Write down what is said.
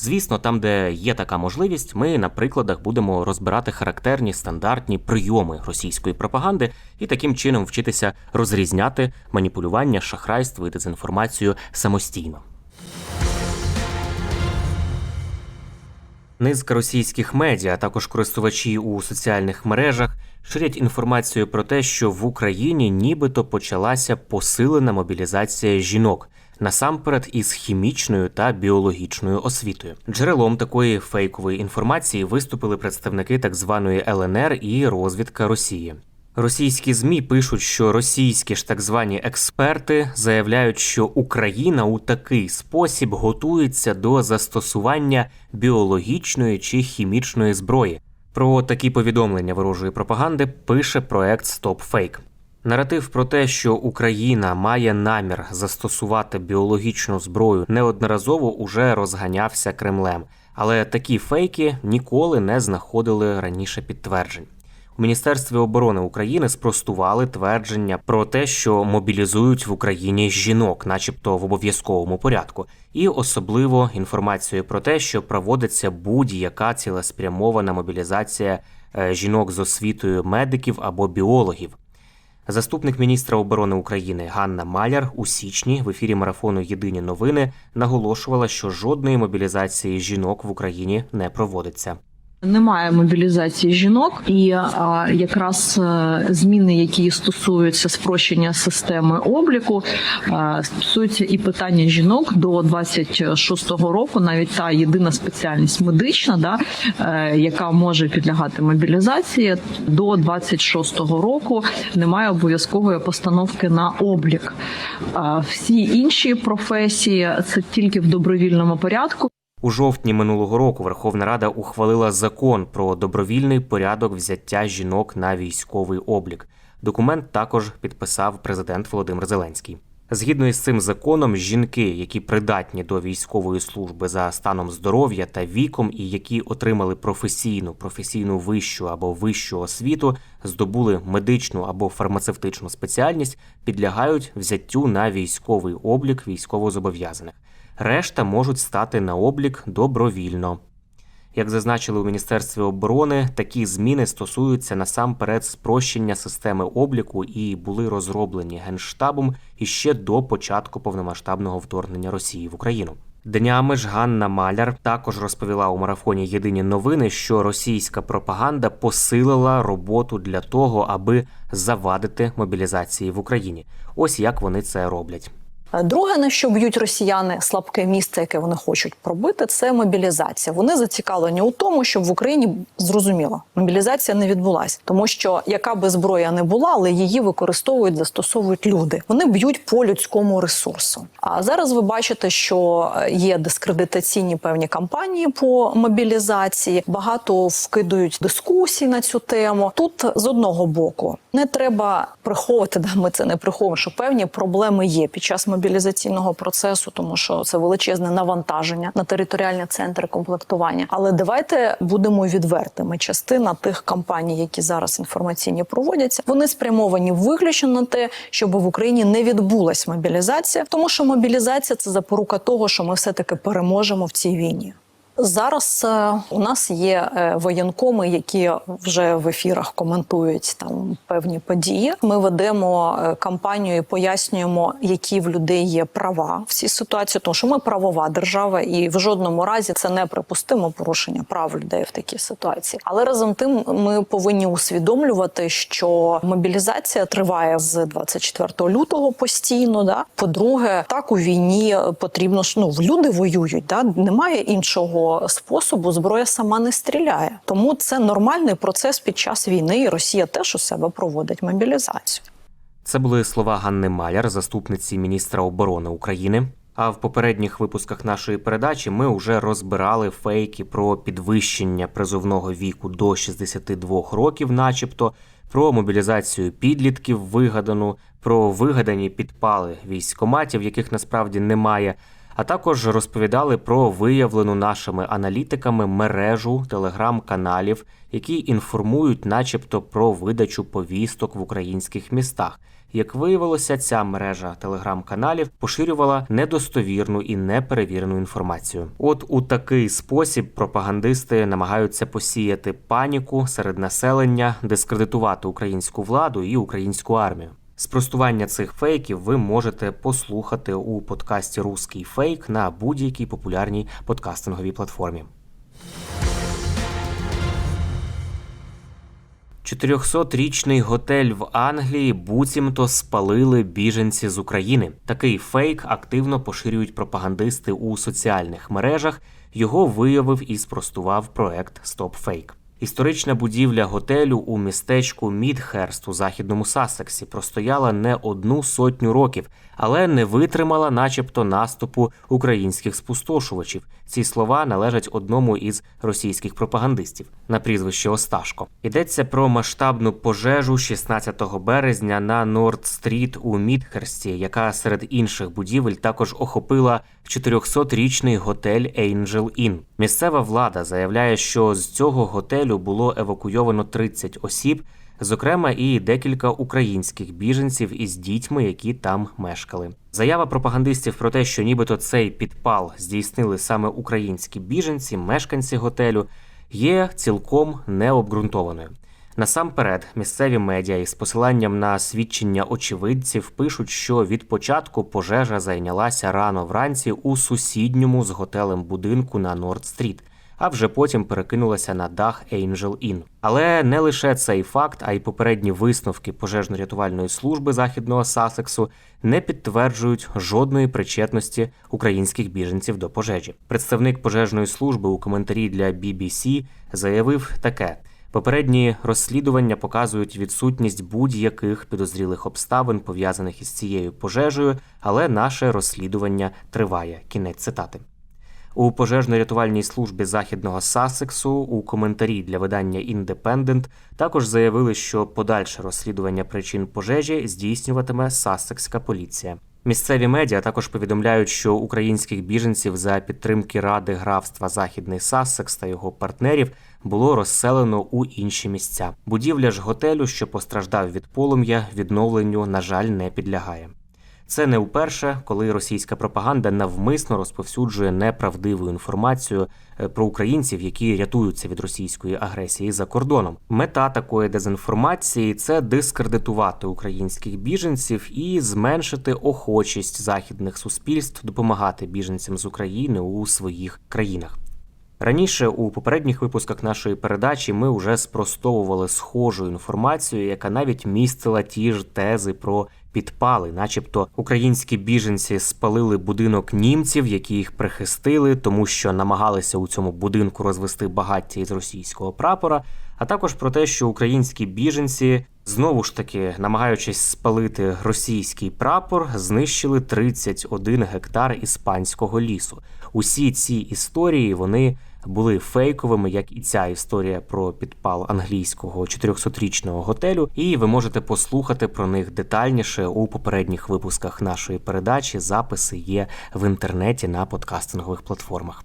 Звісно, там, де є така можливість, ми на прикладах будемо розбирати характерні стандартні прийоми російської пропаганди і таким чином вчитися розрізняти маніпулювання, шахрайство і дезінформацію самостійно. Низка російських медіа, а також користувачі у соціальних мережах ширять інформацію про те, що в Україні нібито почалася посилена мобілізація жінок. Насамперед із хімічною та біологічною освітою. Джерелом такої фейкової інформації виступили представники так званої ЛНР і розвідка Росії. Російські змі пишуть, що російські ж так звані експерти заявляють, що Україна у такий спосіб готується до застосування біологічної чи хімічної зброї. Про такі повідомлення ворожої пропаганди пише проект StopFake. Наратив про те, що Україна має намір застосувати біологічну зброю, неодноразово уже розганявся Кремлем, але такі фейки ніколи не знаходили раніше підтверджень. У Міністерстві оборони України спростували твердження про те, що мобілізують в Україні жінок, начебто в обов'язковому порядку, і особливо інформацію про те, що проводиться будь-яка цілеспрямована мобілізація е, жінок з освітою медиків або біологів. Заступник міністра оборони України Ганна Маляр у січні в ефірі марафону Єдині новини наголошувала, що жодної мобілізації жінок в Україні не проводиться. Немає мобілізації жінок, і а, якраз е, зміни, які стосуються спрощення системи обліку, а, стосуються і питання жінок до 26-го року, навіть та єдина спеціальність медична, да, е, яка може підлягати мобілізації, до 26-го року немає обов'язкової постановки на облік. А, всі інші професії це тільки в добровільному порядку. У жовтні минулого року Верховна Рада ухвалила закон про добровільний порядок взяття жінок на військовий облік. Документ також підписав президент Володимир Зеленський. Згідно із цим законом, жінки, які придатні до військової служби за станом здоров'я та віком, і які отримали професійну, професійну вищу або вищу освіту, здобули медичну або фармацевтичну спеціальність, підлягають взяттю на військовий облік військовозобов'язаних. Решта можуть стати на облік добровільно. Як зазначили у Міністерстві оборони, такі зміни стосуються насамперед спрощення системи обліку і були розроблені генштабом іще до початку повномасштабного вторгнення Росії в Україну. Днями ж Ганна Маляр також розповіла у марафоні Єдині новини, що російська пропаганда посилила роботу для того, аби завадити мобілізації в Україні. Ось як вони це роблять. Друге, на що б'ють росіяни слабке місце, яке вони хочуть пробити, це мобілізація. Вони зацікавлені у тому, щоб в Україні зрозуміло, мобілізація не відбулася, тому що яка би зброя не була, але її використовують, застосовують люди. Вони б'ють по людському ресурсу. А зараз ви бачите, що є дискредитаційні певні кампанії по мобілізації. Багато вкидують дискусій на цю тему. Тут з одного боку не треба приховувати, да ми це не приховуємо, що певні проблеми є під час мобілізаційного процесу, тому що це величезне навантаження на територіальні центри комплектування. Але давайте будемо відвертими. Частина тих кампаній, які зараз інформаційні проводяться, вони спрямовані виключно на те, щоб в Україні не відбулась мобілізація, тому що мобілізація це запорука того, що ми все таки переможемо в цій війні. Зараз е, у нас є е, воєнкоми, які вже в ефірах коментують там певні події. Ми ведемо е, кампанію, і пояснюємо, які в людей є права в цій ситуації, тому що ми правова держава, і в жодному разі це неприпустимо порушення прав людей в такій ситуації. Але разом тим ми повинні усвідомлювати, що мобілізація триває з 24 лютого постійно. Да? По-друге, так у війні потрібно ну люди воюють. Да? Немає іншого способу. Зброя сама не стріляє. Тому це нормальний процес під час війни. І Росія теж у себе проводить мобілізацію. Це були слова Ганни Маляр, заступниці міністра оборони України. А в попередніх випусках нашої передачі ми вже розбирали фейки про підвищення призовного віку до 62 років, начебто, про мобілізацію підлітків вигадану, про вигадані підпали військоматів, яких насправді немає. А також розповідали про виявлену нашими аналітиками мережу телеграм-каналів, які інформують, начебто, про видачу повісток в українських містах. Як виявилося, ця мережа телеграм-каналів поширювала недостовірну і неперевірену інформацію. От у такий спосіб пропагандисти намагаються посіяти паніку серед населення, дискредитувати українську владу і українську армію. Спростування цих фейків ви можете послухати у подкасті Руський фейк на будь-якій популярній подкастинговій платформі. 400-річний готель в Англії буцімто спалили біженці з України. Такий фейк активно поширюють пропагандисти у соціальних мережах. Його виявив і спростував проект StopFake. Історична будівля готелю у містечку Мідхерст у західному Сассексі простояла не одну сотню років, але не витримала, начебто, наступу українських спустошувачів. Ці слова належать одному із російських пропагандистів на прізвище Осташко. Йдеться про масштабну пожежу 16 березня на Норд-стріт у Мідхерсті, яка серед інших будівель також охопила 400-річний готель Angel Inn. Місцева влада заявляє, що з цього готелю було евакуйовано 30 осіб, зокрема і декілька українських біженців із дітьми, які там мешкали. Заява пропагандистів про те, що нібито цей підпал здійснили саме українські біженці, мешканці готелю, є цілком необґрунтованою. Насамперед, місцеві медіа із посиланням на свідчення очевидців пишуть, що від початку пожежа зайнялася рано вранці у сусідньому з готелем будинку на Норд-стріт, а вже потім перекинулася на дах Angel Inn. Але не лише цей факт, а й попередні висновки пожежно-рятувальної служби західного Сасексу не підтверджують жодної причетності українських біженців до пожежі. Представник пожежної служби у коментарі для BBC заявив таке. Попередні розслідування показують відсутність будь-яких підозрілих обставин пов'язаних із цією пожежею, але наше розслідування триває. Кінець цитати. У пожежно-рятувальній службі західного Сассексу у коментарі для видання Independent також заявили, що подальше розслідування причин пожежі здійснюватиме Сассекська поліція. Місцеві медіа також повідомляють, що українських біженців за підтримки ради графства Західний Сассекс та його партнерів було розселено у інші місця. Будівля ж готелю, що постраждав від полум'я, відновленню, на жаль, не підлягає. Це не вперше, коли російська пропаганда навмисно розповсюджує неправдиву інформацію е, про українців, які рятуються від російської агресії за кордоном. Мета такої дезінформації це дискредитувати українських біженців і зменшити охочість західних суспільств допомагати біженцям з України у своїх країнах. Раніше у попередніх випусках нашої передачі ми вже спростовували схожу інформацію, яка навіть містила ті ж тези про підпали, начебто українські біженці спалили будинок німців, які їх прихистили, тому що намагалися у цьому будинку розвести багаття із російського прапора. А також про те, що українські біженці знову ж таки, намагаючись спалити російський прапор, знищили 31 гектар іспанського лісу. Усі ці історії вони були фейковими, як і ця історія про підпал англійського 400-річного готелю. І ви можете послухати про них детальніше у попередніх випусках нашої передачі. Записи є в інтернеті на подкастингових платформах.